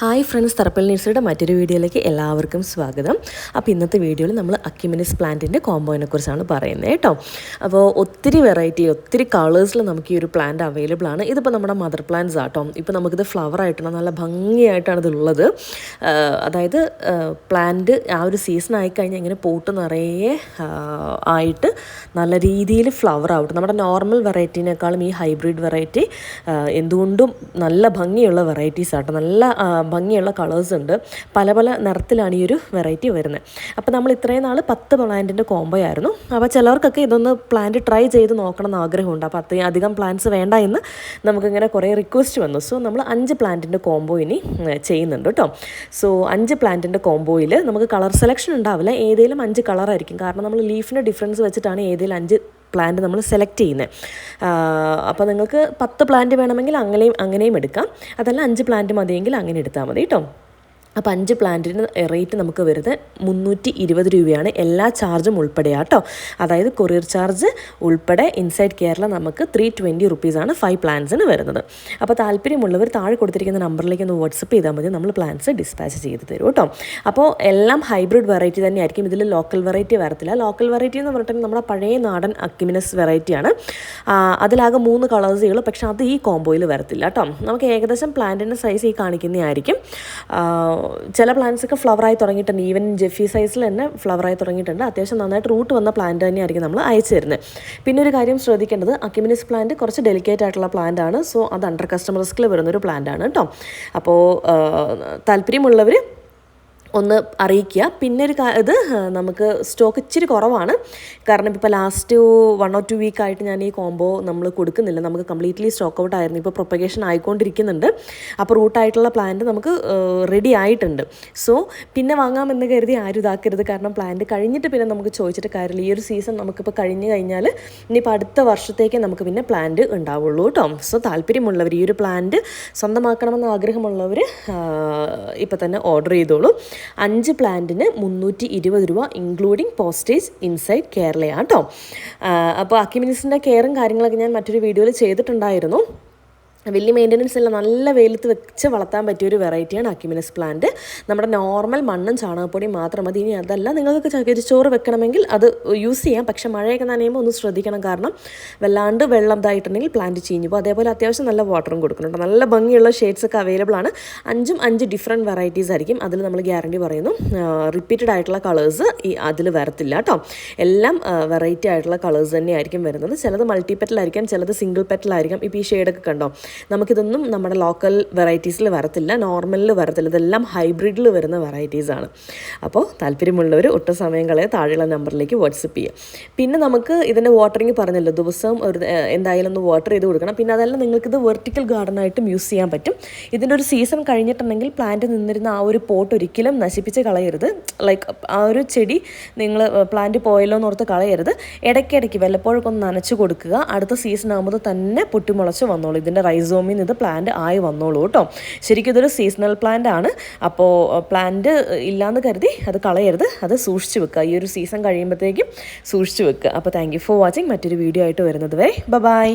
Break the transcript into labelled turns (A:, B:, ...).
A: Hi friends Tharappel നേഴ്സറിയുടെ മറ്റൊരു വീഡിയോയിലേക്ക് എല്ലാവർക്കും സ്വാഗതം. അപ്പോൾ ഇന്നത്തെ വീഡിയോയിൽ നമ്മൾ അക്യുമിനിസ് പ്ലാന്റിന്റെ കോമ്പോയിനെ കുറിച്ചാണ് പറയുന്നത് കേട്ടോ. അപ്പോൾ ഒത്തിരി വെറൈറ്റി ഒത്തിരി കളേഴ്സിൽ നമുക്ക് ഈ ഒരു പ്ലാന്റ് അവൈലബിൾ ആണ്. ഇതിപ്പോൾ നമ്മുടെ മദർ പ്ലാന്റ്സ് ആട്ടോ. ഇപ്പോൾ നമുക്കിത് ഫ്ലവർ ആയിട്ടാണ് നല്ല ഭംഗിയായിട്ടാണ് ഇതുള്ളത് അതായത് പ്ലാന്റ് ആ ഒരു സീസൺ ആയിക്കഴിഞ്ഞാൽ ഇങ്ങനെ പോട്ട് നിറയെ ആയിട്ട് നല്ല രീതിയിൽ ഫ്ലവർ ആവട്ടെ. നമ്മുടെ നോർമൽ വെറൈറ്റീനേക്കാളും ഈ ഹൈബ്രിഡ് വെറൈറ്റി എന്തുകൊണ്ടും നല്ല ഭംഗിയുള്ള വെറൈറ്റീസ് ആട്ടോ. നല്ല ഭംഗിയുള്ള കളേഴ്സ് ഉണ്ട്. പല പല നിറത്തിലാണ് ഈ ഒരു വെറൈറ്റി വരുന്നത്. അപ്പോൾ നമ്മൾ ഇത്രയും നാൾ പത്ത് പ്ലാന്റിന്റെ കോംബോ ആയിരുന്നു. അപ്പോൾ ചിലർക്കൊക്കെ ഇതൊന്ന് പ്ലാന്റ് ട്രൈ ചെയ്ത് നോക്കണം എന്ന് ആഗ്രഹമുണ്ട്. അപ്പോൾ അത്രയും അധികം പ്ലാന്റ്സ് വേണ്ട എന്ന് നമുക്കിങ്ങനെ കുറേ റിക്വസ്റ്റ് വന്നു. സോ നമ്മൾ അഞ്ച് പ്ലാന്റിന്റെ കോംബോ ഇനി ചെയ്യുന്നുണ്ട് കേട്ടോ. സോ അഞ്ച് പ്ലാന്റിന്റെ കോംബോയിൽ നമുക്ക് കളർ സെലക്ഷൻ ഉണ്ടാവില്ല. ഏതെങ്കിലും അഞ്ച് കളറായിരിക്കും കാരണം നമ്മൾ ലീഫിന്റെ ഡിഫറൻസ് വെച്ചിട്ടാണ് ഏതെങ്കിലും അഞ്ച് പ്ലാന്റ് നമ്മൾ സെലക്ട് ചെയ്യുന്നത് അപ്പോൾ നിങ്ങൾക്ക് പത്ത് പ്ലാന്റ് വേണമെങ്കിൽ അങ്ങനെയും അങ്ങനെയും എടുക്കാം. അതല്ല അഞ്ച് പ്ലാന്റ് മതിയെങ്കിൽ അങ്ങനെ എടുത്താൽ മതി കേട്ടോ. അപ്പോൾ അഞ്ച് പ്ലാന്റിന് റേറ്റ് നമുക്ക് വരുന്നത് മുന്നൂറ്റി ഇരുപത് രൂപയാണ്. എല്ലാ ചാർജും ഉൾപ്പെടെ കേട്ടോ അതായത് കൊറിയർ ചാർജ് ഉൾപ്പെടെ ഇൻസൈഡ് കേരള നമുക്ക് ത്രീ ട്വന്റി റുപ്പീസാണ് ഫൈവ് പ്ലാൻസിന് വരുന്നത്. അപ്പോൾ താല്പര്യമുള്ളവർ താഴെ കൊടുത്തിരിക്കുന്ന നമ്പറിലേക്ക് ഒന്ന് വാട്സപ്പ് ചെയ്താൽ മതി. നമ്മൾ പ്ലാൻസ് ഡിസ്പാച്ച് ചെയ്ത് തരും കേട്ടോ അപ്പോൾ എല്ലാം ഹൈബ്രിഡ് വെറൈറ്റി തന്നെയായിരിക്കും. ഇതിൽ ലോക്കൽ വെറൈറ്റി വരത്തില്ല. ലോക്കൽ വെറൈറ്റി എന്ന് പറഞ്ഞിട്ടുണ്ടെങ്കിൽ നമ്മുടെ പഴയ നാടൻ അക്കിമിനസ് വെറൈറ്റിയാണ് അതിലാകെ മൂന്ന് കളേഴ്സേ ഉള്ളൂ. പക്ഷേ അത് ഈ കോംബോയിൽ വരത്തില്ല കേട്ടോ നമുക്ക് ഏകദേശം പ്ലാന്റിന്റെ സൈസ് ഈ കാണിക്കുന്നതായിരിക്കും. ചില പ്ലാന്റ്സ് ഒക്കെ ഫ്ലവറായി തുടങ്ങിയിട്ടുണ്ട്. ഈവൻ ജെഫി സൈസിൽ തന്നെ ഫ്ലവറായി തുടങ്ങിയിട്ടുണ്ട്. അത്യാവശ്യം നന്നായിട്ട് റൂട്ട് വന്ന പ്ലാന്റ് തന്നെയായിരിക്കും നമ്മൾ അയച്ചു തരുന്നത്. പിന്നെ ഒരു കാര്യം ശ്രദ്ധിക്കേണ്ടത് അക്യുമിനിസ് പ്ലാന്റ് കുറച്ച് ഡെലിക്കേറ്റ് ആയിട്ടുള്ള പ്ലാന്റ് ആണ്. സോ അത് അണ്ടർ കസ്റ്റമർ റിസ്കിൽ വരുന്നൊരു പ്ലാന്റ് ആണ് കേട്ടോ അപ്പോൾ താല്പര്യമുള്ളവർ ഒന്ന് അറിയിക്കുക. പിന്നെ ഒരു ഇത് നമുക്ക് സ്റ്റോക്ക് ഇച്ചിരി കുറവാണ്. കാരണം ഇപ്പോൾ last one or two week ആയിട്ട് ഞാൻ ഈ കോംബോ നമ്മൾ കൊടുക്കുന്നില്ല. നമുക്ക് കംപ്ലീറ്റ്ലി സ്റ്റോക്ക് ഔട്ട് ആയിരുന്നു. ഇപ്പോൾ പ്രൊപ്പഗേഷൻ ആയിക്കൊണ്ടിരിക്കുന്നുണ്ട്. അപ്പോൾ റൂട്ടായിട്ടുള്ള പ്ലാന്റ് നമുക്ക് റെഡി ആയിട്ടുണ്ട്. സോ പിന്നെ വാങ്ങാമെന്ന് കരുതി ആരും ഇതാക്കരുത്. കാരണം പ്ലാന്റ് കഴിഞ്ഞിട്ട് പിന്നെ നമുക്ക് ചോദിച്ചിട്ട് കാര്യമില്ല. ഈ ഒരു സീസൺ നമുക്കിപ്പോൾ കഴിഞ്ഞ് കഴിഞ്ഞാൽ ഇനിയിപ്പോൾ അടുത്ത വർഷത്തേക്ക് നമുക്ക് പിന്നെ പ്ലാന്റ് ഉണ്ടാവുള്ളൂ കേട്ടോ. സോ താല്പര്യമുള്ളവർ ഈ ഒരു പ്ലാന്റ് സ്വന്തമാക്കണമെന്ന് ആഗ്രഹമുള്ളവർ ഇപ്പോൾ തന്നെ ഓർഡർ ചെയ്തോളൂ. അഞ്ച് പ്ലാന്റിന് മുന്നൂറ്റി ഇരുപത് രൂപ ഇൻക്ലൂഡിങ് പോസ്റ്റേജ് ഇൻസൈഡ് കേരളയാണ് കേട്ടോ അപ്പോൾ അക്കിമിനിസിന്റെ കെയറും കാര്യങ്ങളൊക്കെ ഞാൻ മറ്റൊരു വീഡിയോയിൽ ചെയ്തിട്ടുണ്ടായിരുന്നു. വലിയ മെയിന്റനൻസ് ഇല്ല നല്ല വെയിലത്ത് വെച്ച് വളർത്താൻ പറ്റിയ ഒരു വെറൈറ്റിയാണ് അക്യുമിനസ് പ്ലാന്റ് നമ്മുടെ നോർമൽ മണ്ണും ചാണകപ്പൊടിയും മാത്രം മതി. ഇനി അതല്ല നിങ്ങൾക്ക് ചകിരിച്ചോറ് വെക്കണമെങ്കിൽ അത് യൂസ് ചെയ്യാം. പക്ഷെ മഴയൊക്കെ നനയുമ്പോൾ ഒന്ന് ശ്രദ്ധിക്കണം. കാരണം വല്ലാണ്ട് വെള്ളം ഇതായിട്ടുണ്ടെങ്കിൽ പ്ലാന്റ് ചീഞ്ഞു പോകും. അതേപോലെ അത്യാവശ്യം നല്ല വാട്ടറും കൊടുക്കുന്നുണ്ട്. നല്ല ഭംഗിയുള്ള ഷെയ്ഡ്സ് ഒക്കെ അവൈലബിൾ ആണ്. അഞ്ചും അഞ്ച് ഡിഫറെന്റ് വെറൈറ്റീസ് ആയിരിക്കും. അതിൽ നമ്മൾ ഗ്യാരണ്ടി പറയുന്നു. റിപ്പീറ്റഡ് ആയിട്ടുള്ള കളേഴ്സ് ഈ അതിൽ വരത്തില്ല കേട്ടോ എല്ലാം വെറൈറ്റി ആയിട്ടുള്ള കളേഴ്സ് തന്നെയായിരിക്കും വരുന്നത്. ചിലത് മൾട്ടി പെറ്റലായിരിക്കാം ചിലത് സിംഗിൾ പെറ്റലായിരിക്കാം ഇപ്പോൾ ഈ ഷെയ്ഡൊക്കെ കണ്ടോ? നമുക്കിതൊന്നും നമ്മുടെ ലോക്കൽ വെറൈറ്റീസിൽ വരത്തില്ല നോർമലിൽ വരത്തില്ല. ഇതെല്ലാം ഹൈബ്രിഡിൽ വരുന്ന വെറൈറ്റീസാണ് അപ്പോൾ താല്പര്യമുള്ളവർ ഒട്ടും സമയം കളയെ താഴെയുള്ള നമ്പറിലേക്ക് വാട്സപ്പ് ചെയ്യുക പിന്നെ നമുക്ക് ഇതിന്റെ വാട്ടറിങ് പറഞ്ഞല്ലോ ദിവസം ഒരു എന്തായാലും ഒന്ന് വാട്ടർ ചെയ്ത് കൊടുക്കണം. പിന്നെ അതല്ല നിങ്ങൾക്കിത് വെർട്ടിക്കൽ ഗാർഡനായിട്ടും യൂസ് ചെയ്യാൻ പറ്റും. ഇതിന്റെ ഒരു സീസൺ കഴിഞ്ഞിട്ടുണ്ടെങ്കിൽ പ്ലാന്റ് നിന്നിരുന്ന ആ ഒരു പോട്ട് ഒരിക്കലും നശിപ്പിച്ച് കളയരുത്. ലൈക്ക് ആ ഒരു ചെടി നിങ്ങൾ പ്ലാന്റ് പോയല്ലോ എന്ന് ഓർത്ത് കളയരുത്. ഇടയ്ക്കിടയ്ക്ക് വല്ലപ്പോഴൊക്കെ ഒന്ന് നനച്ച് കൊടുക്കുക. അടുത്ത സീസൺ ആകുമ്പോൾ തന്നെ പൊട്ടിമുളച്ച് വന്നോളൂ. ഇതിന്റെ റൈസോമിൽ നിന്ന് ഇത് പ്ലാന്റ് ആയി വന്നോളൂ കേട്ടോ. ശരിക്കും ഇതൊരു സീസണൽ പ്ലാന്റ് ആണ്. അപ്പോൾ പ്ലാന്റ് ഇല്ലാന്ന് കരുതി അത് കളയരുത്. അത് സൂക്ഷിച്ചു വെക്കുക. ഈ ഒരു സീസൺ കഴിയുമ്പോഴത്തേക്കും സൂക്ഷിച്ചു വെക്കുക. അപ്പോൾ താങ്ക് ഫോർ വാച്ചിങ് മറ്റൊരു വീഡിയോ ആയിട്ട് വരുന്നത് വരെ. ബൈ